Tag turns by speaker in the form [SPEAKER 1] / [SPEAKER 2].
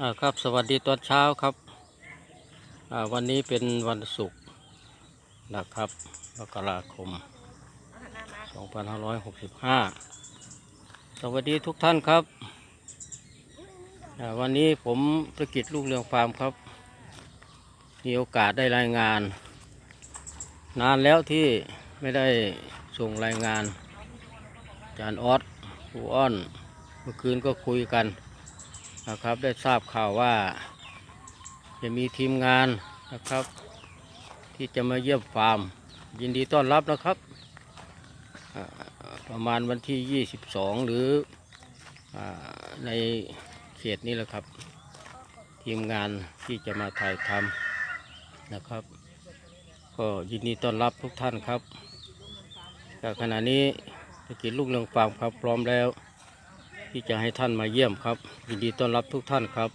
[SPEAKER 1] อ่าครับสวัสดีตอนเช้าครับอ่าวันนี้เป็นวันศุกร์นะครับมกราคม 2565 สวัสดีทุกท่านครับอ่าวันนี้ผมธุรกิจลูกเรืองฟาร์มครับ มีโอกาสได้รายงาน นานแล้วที่ไม่ได้ส่งรายงานจารย์ออสครูอ้อน เมื่อคืนก็คุยกัน นะครับได้ทราบข่าวว่า จะมีทีมงานนะครับ ที่จะมาเยี่ยมฟาร์ม ยินดีต้อนรับนะครับ ประมาณวันที่ 22 หรืออในเขตนี้แหละครับ ทีมงานที่จะมาถ่ายทำนะครับ ก็ยินดีต้อนรับทุกท่านครับแต่ขณะนี้ธุรกิจลูกเรืองฟาร์มครับพร้อมแล้ว ที่จะให้ท่านมาเยี่ยมครับ ยินดีต้อนรับทุกท่านครับ